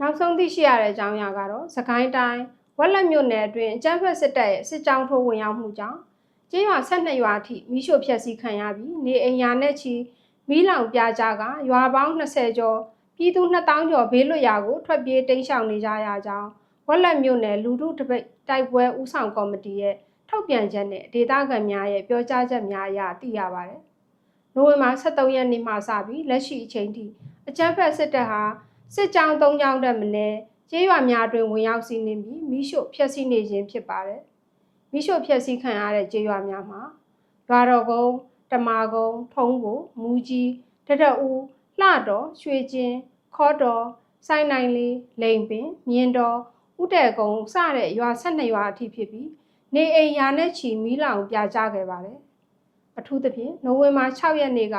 နောက်ဆုံးသိရှိရတဲ့အကြောင်းအရာကတော့စကိုင်းတိုင်းဝက်လက်မြို့နယ်အတွင်းအကြမ်းဖက်စစ်တပ်ရဲ့စစ်ကြောင်းထိုးဝင်ရောက်မှုကြောင့်ကျေးရွာ12ရွာအထိမိရှို့ဖျက်ဆီးခံရပြီးနေအိမ်ယာနဲ့ချီမီးလောင်ပြကြကရွာပေါင်း20ကျော်ပြည်သူ2000ကျော်ဘေးလွတ်ရာကိုထွက်ပြေးတိမ်းရှောင်နေကြရကြောင်းဝက်လက်မြို့နယ်လူထုတပိတ်တိုက်ပွဲဦးဆောင်ကော်မတီရဲ့ထုတ်ပြန်ချက်နဲ့ဒေသခံများရဲ့ပြောကြားချက်များအရသိရပါတယ်။နိုဝင်ဘာ23ရက်နေ့မှစပြီးလက်ရှိအချိန်ထိအကြမ်းဖက်စစ်တပ်ဟာ စစ်ကြောင်း၃ကြောင်းတက်မလဲကျေးရွာများတွင်ဝင်ရောက်စီးနှင်းပြီးမိရှို့ဖျက်ဆီးနေခြင်းဖြစ်ပါတယ်။မိရှို့ဖျက်ဆီးခံရတဲ့ကျေးရွာများမှာရွာတော်ကုန်းတမာကုန်းထုံးကိုမူကြီးတရဦးလှတော်ရွှေကျင်းခေါ်တော်စိုင်းနိုင်လေးလိန်ပင်မြင်းတော်ဥတဲကုန်းစတဲ့ရွာ၁၂ရွာအထိဖြစ်ပြီးနေအိမ်ယာနဲ့ချီမီးလောင်ပြကြခဲ့ပါတယ်။အထူးသဖြင့်နိုဝင်ဘာ6ရက်နေ့က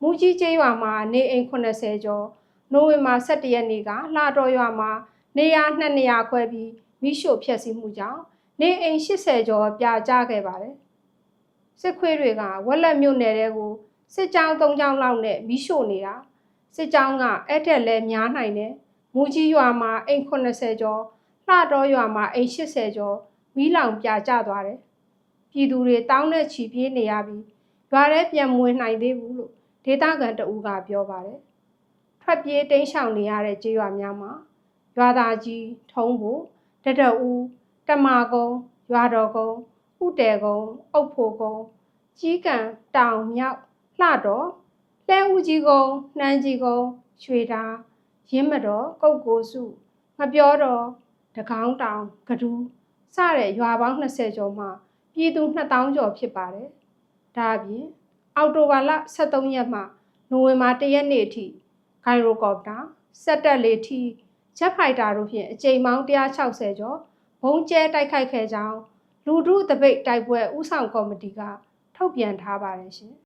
မူကြီးကျေးရွာမှာနေအိမ်80ကျော် နိုဝင်ဘာ17ရက်နေ့ကလှတော်ရွာမှာနေရာ2နေရာခွဲပြီးမိရှို့ဖျက်ဆီးမှုကြောင့်နေအိမ်80ကျော်ပြာကျခဲ့ပါတယ်။စစ်ခွေးတွေကဝက်လက်မြို့နယ်တဲကိုစစ်ကြောင်း3ကြောင်းလောက်နဲ့မိရှို့နေတာစစ်ကြောင်းကအဲ့တက်လဲများနိုင်တယ်။မူကြီးရွာမှာအိမ်80ကျော်လှတော်ရွာမှာအိမ်80ကျော်မီးလောင်ပြာကျသွားတယ်။ပြည်သူတွေတောင်းတဲ့ချီပြေးနေရပြီးရွာထဲပြန်မဝင်နိုင်သေးဘူးလို့ဒေသခံတအူးကပြောပါတယ်။ ထွက်ပြေးတိမ်းရှောင်နေရတဲ့ကျေးရွာများမှာရွာသားကြီးထုံးဖို့တတဦးတမာကုန်းရွာတော်ကုန်းဥတဲကုန်းအုတ်ဖို့ကုန်းကြီးကံတောင်မြောက်လှတော်လဲဦးကြီးကုန်းနှမ်းကြီးကုန်းရွှေတာရင်းမတော်ကုတ်ကိုစုမပြောတော်တကောင်းတောင်ကဒူးစတဲ့ရွာပေါင်း20ကျော်မှပြည်သူ2000ကျော်ဖြစ်ပါတယ်ဒါအပြင်အောက်တိုဘာလ23ရက်မှနိုဝင်ဘာ1ရက်နေ့အထိ ဂိုင်ရိုကော်ပတာစက်တက်လေထီဂျက်ဖိုက်တာတို့ဖြင့်အကြိမ်ပေါင်း160ကျော်ဘုံကျဲတိုက်ခိုက်ခဲ့ကြောင်းလူထုတပိတ်တိုက်ပွဲဥဆောင်ကော်မတီကထုတ်ပြန်ထားပါတယ်ရှင်